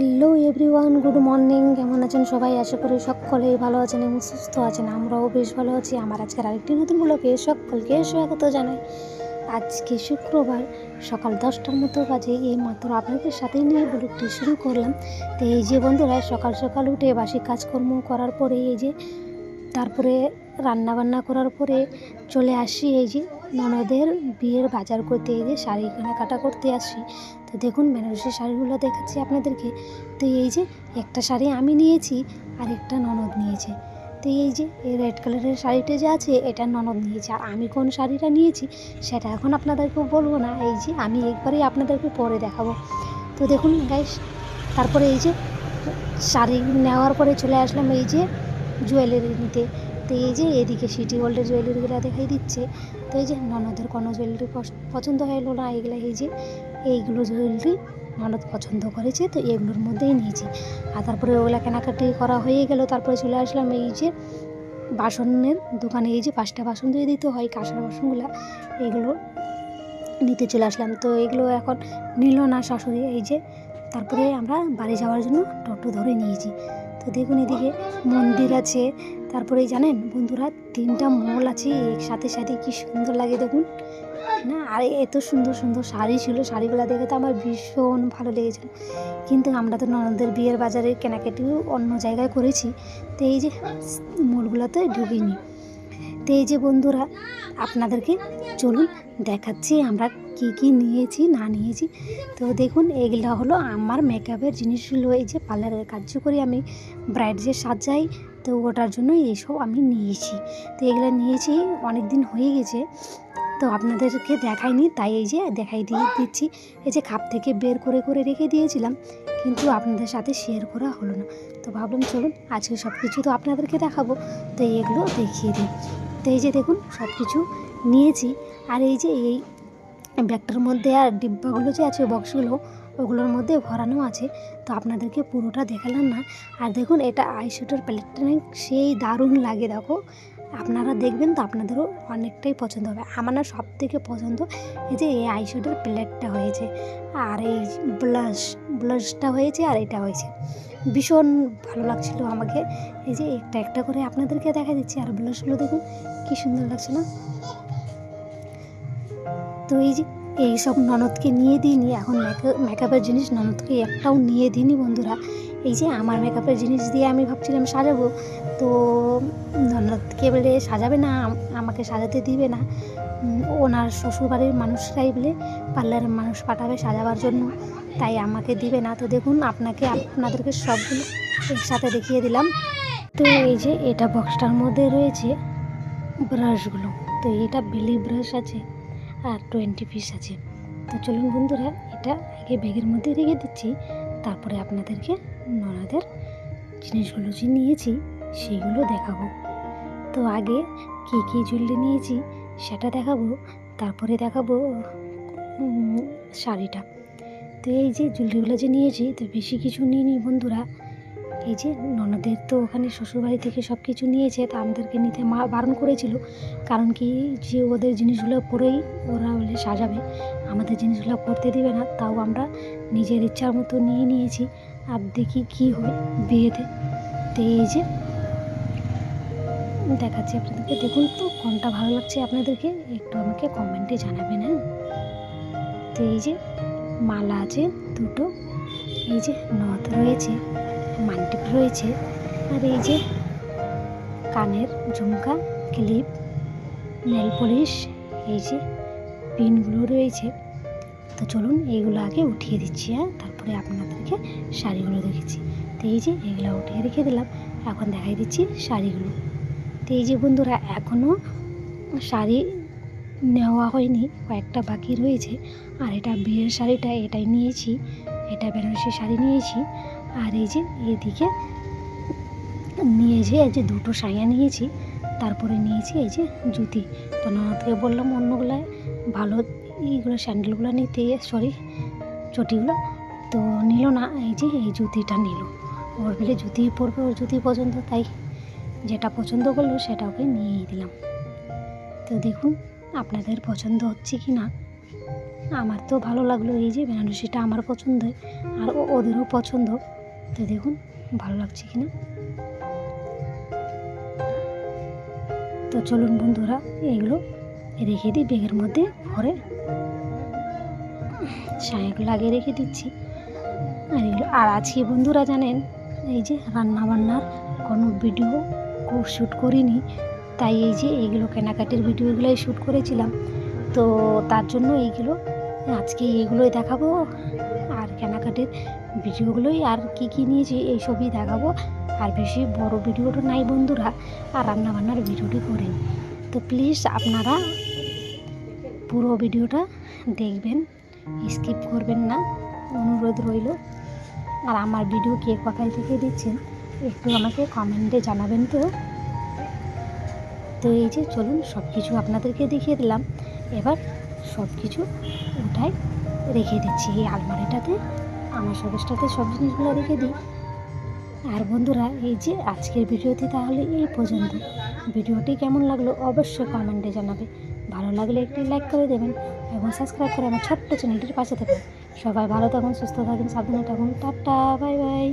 Hello everyone, good morning. কেমন আছেন সবাই? আশা করি সকলেই ভালো আছেন এবং সুস্থ আছেন। আমরাও বেশ ভালো আছি। আমার আজকের আরেকটি নতুন ব্লগে সকলকে স্বাগত জানাই। আজকে শুক্রবার, সকাল দশটার মতো বাজে। এই মাত্র আপনাদের সাথেই নিয়ে ব্লগটি শুরু করলাম। তো এই যে বন্ধুরা, সকাল সকাল উঠে বাসি কাজকর্ম করার পরে এই যে, তারপরে রান্না বান্না করার পরে চলে আসি এই যে ননদের বিয়ের বাজার করতে। এই যে শাড়ি কেনাকাটা করতে আসি। তো দেখুন, বেনারসি শাড়িগুলো দেখাচ্ছি আপনাদেরকে। তো এই যে একটা শাড়ি আমি নিয়েছি, আর একটা ননদ নিয়েছে। তো এই যে এই রেড কালারের শাড়িটা যে আছে, এটা ননদ নিয়েছে। আর আমি কোন শাড়িটা নিয়েছি, সেটা এখন আপনাদেরকে বলব না। এই যে আমি একবারই আপনাদেরকে পরে দেখাবো। তো দেখুন গাইস তারপরে এই যে শাড়ি নেওয়ার পরে চলে আসলাম এই যে জুয়েলারি নিতে। তো এই যে এদিকে সিটি গোল্ডের জুয়েলারিগুলো দেখাই দিচ্ছে। তো এই যে ননদের কোনো জুয়েলারি পছন্দ হলো না, এগুলো এই যে এইগুলো জুয়েলারি ননদ পছন্দ করেছে, তো এগুলোর মধ্যেই নিয়েছি। আর তারপরে ওগুলো কেনাকাটি করা হয়ে গেল, তারপরে চলে আসলাম এই যে বাসনের দোকানে। এই যে পাঁচটা বাসন ধুয়ে দিতে হয়, কাঁসার বাসনগুলো, এগুলো নিতে চলে আসলাম। তো এগুলো এখন নিল না শাশুড়ি, এই যে তারপরে আমরা বাড়ি যাওয়ার জন্য টোটো ধরে নিয়েছি। তো দেখুন এদিকে মন্দির আছে তারপরে জানেন বন্ধুরা, তিনটা মল আছে, একসাথে সাথে কি সুন্দর লাগে দেখুন। আর এত সুন্দর সুন্দর শাড়ি ছিল, শাড়িগুলো দেখে তো আমার ভীষণ ভালো লেগেছিল কিন্তু আমরা তো ননদের বিয়ের বাজারে কেনাকাটিও অন্য জায়গায় করেছি, তো এই যে মলগুলোতে ঢুকিনি। তো এই যে বন্ধুরা, আপনাদেরকে চলুন দেখাচ্ছি আমরা কি কি নিয়েছি, না নিয়েছি। তো দেখুন, এগুলো হলো আমার মেকআপের জিনিসগুলো এই যে পার্লারের কার্য করি আমি ব্রাইড যে সাজাই, তো ওটার জন্য এইসব আমি নিয়েছি। তো এগুলো নিয়েছি অনেক দিন হয়ে গেছে। তো আপনাদেরকে দেখাইনি, তাই এই যে দেখাই দিয়ে দিচ্ছি। এই যে খাপ থেকে বের করে করে রেখে দিয়েছিলাম, কিন্তু আপনাদের সাথে শেয়ার করা হলো না। তো ভাবলাম চলুন, আজকে সব কিছু তো আপনাদেরকে দেখাবো। তো এগুলো দেখিয়ে দিই। তো এই যে দেখুন সব কিছু নিয়েছি। আর এই যে এই ব্যাগটার মধ্যে আর ডিব্বাগুলো যে আছে বক্সগুলো ওগুলোর মধ্যে ভরানো আছে, তো আপনাদেরকে পুরোটা দেখালাম না। আর দেখুন, এটা আইশ্যাডোর প্যালেটটা না সেই দারুণ লাগে, দেখো। আপনারা দেখবেন তো আপনাদেরও অনেকটাই পছন্দ হবে। আমার না সব থেকে পছন্দ এই যে এই আইশ্যাডোর প্যালেটটা হয়েছে। আর এই ব্লাশ, ব্লাশটা হয়েছে আর এটা হয়েছে। ভীষণ ভালো লাগছিল আমাকে। এই যে একটা একটা করে আপনাদেরকে দেখা দিচ্ছি। আর ব্লাশগুলো দেখুন, কী সুন্দর লাগছে না? তো এই যে এই সব ননদকে নিয়ে দিইনি। এখন মেকআপের জিনিস ননদকে একটাও নিয়ে দিইনি বন্ধুরা। এই যে আমার মেকআপের জিনিস দিয়ে আমি ভাবছিলাম সাজাবো, তো ননদকে বলে সাজাবে না আমাকে সাজাতে দিবে না। ওনার শ্বশুরবাড়ির মানুষরাই বলে পার্লারের মানুষ পাঠাবে সাজাবার জন্য, তাই আমাকে দিবে না। তো দেখুন, আপনাকে আপনাদেরকে সবগুলো একসাথে দেখিয়ে দিলাম। তো এই যে এটা বক্সটার মধ্যে রয়েছে ব্রাশগুলো তো এটা বেলি ব্রাশ আছে আর টোয়েন্টি পিস আছে। তো চলুন বন্ধুরা, এটা আগে ব্যাগের মধ্যে রেখে দিচ্ছি, তারপরে আপনাদেরকে ননাদের জিনিসগুলো যে নিয়েছি, সেগুলো দেখাবো। তো আগে কী কী জুয়েলারি নিয়েছি, সেটা দেখাবো, তারপরে দেখাবো শাড়িটা। তো এই যে জুয়েলারিগুলো যে নিয়েছি, তো বেশি কিছু নিইনি বন্ধুরা। এই যে ননদের তো ওখানে শ্বশুরবাড়ি থেকে সব কিছু নিয়েছে, তা আমাদেরকে নিতে মা বারণ করেছিল। কারণ কি, যে ওদের জিনিসগুলো পরেই ওরা বলে সাজাবে, আমাদের জিনিসগুলো পরতে দিবে না, তাও আমরা নিজের ইচ্ছার মতো নিয়ে নিয়েছি। আর দেখি কী হয় বিয়েতে। তো এই যে, দেখাচ্ছি আপনাদেরকে। দেখুন তো, কোনটা ভালো লাগছে আপনাদেরকে? একটু আমাকে কমেন্টে জানাবেন হ্যাঁ? তো এই যে, মালা আছে দুটো। এই যে, নথ রয়েছে মানটিপ রয়েছে। আর এই যে, কানের ঝুমকা, ক্লিপ, নেল পলিশ, এই যে, পিনগুলো রয়েছে। তো চলুন এইগুলো আগে উঠিয়ে দিচ্ছি হ্যাঁ? তারপরে আপনাদেরকে শাড়িগুলো দেখেছি। তো এই যে এগুলো উঠিয়ে রেখে দিলাম, এখন দেখাই দিচ্ছি শাড়িগুলো। তো এই যে বন্ধুরা এখনও শাড়ি নেওয়া হয়নি, কয়েকটা বাকি রয়েছে, আর এটা বিয়ের শাড়িটা এটাই নিয়েছি, এটা বেনারসি শাড়ি নিয়েছি, আর এই যে এদিকে নিয়েছি, এই যে দুটো সায়া নিয়েছি, তারপরে নিয়েছি এই যে জুতি। তো ননদকে বললাম অন্যগুলো ভালো এইগুলো স্যান্ডেলগুলো নিতে সরি চটিগুলো, তো নিল না, এই যে এই জুতিটা নিল। ওর বলে জুতি পরবে ওর জুতি পছন্দ, তাই যেটা পছন্দ করল সেটা ওকে নিয়েই দিলাম। তো দেখুন, আপনাদের পছন্দ হচ্ছে কি না? আমার তো ভালো লাগল এই যে বেনারসিটা আমার পছন্দ আর ওদেরও পছন্দ। তো দেখুন, ভালো লাগছে কি না? তো চলুন বন্ধুরা, এইগুলো রেখে দিই, ব্যাগের মধ্যে ভরে। শাঁখ লাগিয়ে রেখে দিচ্ছি। আর এগুলো আর আজকে বন্ধুরা জানেন, এই যে রান্না বান্নার কোনো ভিডিও শ্যুট করিনি, তাই এই যে এইগুলো কেনাকাটির ভিডিওগুলোই শ্যুট করেছিলাম। তো তার জন্য এইগুলো, আজকে এইগুলোই দেখাবো। আর কেনাকাটির ভিডিওগুলোই আর কি কি নিয়েছি এইসবই দেখাবো। আর বেশি বড় ভিডিওটা নাই বন্ধুরা, আর রান্নাবান্নার ভিডিওটি করেন। তো প্লিজ আপনারা পুরো ভিডিওটা দেখবেন স্কিপ করবেন না, অনুরোধ রইল। আর আমার ভিডিও কে কোথায় থেকে দিচ্ছেন, একটু আমাকে কমেন্টে জানাবেন তো। তো এই যে চলুন সব কিছু আপনাদেরকে দেখিয়ে দিলাম। এবার সব কিছু ওটাই রেখে দিচ্ছি এই আলমারিটাতে। আমার শোকেসটাতে সব জিনিসগুলো রেখে দিই। আর বন্ধুরা, এই যে আজকের ভিডিওটি তাহলে এই পর্যন্ত। ভিডিওটি কেমন লাগল অবশ্যই কমেন্টে জানাবে। ভালো লাগলে একটি লাইক করে দেবেন এবং সাবস্ক্রাইব করে আমার ছোট্ট চ্যানেলটির পাশে থাকবেন সবাই ভালো থাকুন, সুস্থ থাকুন, সাবধানে থাকুন। টাটা, বাই বাই।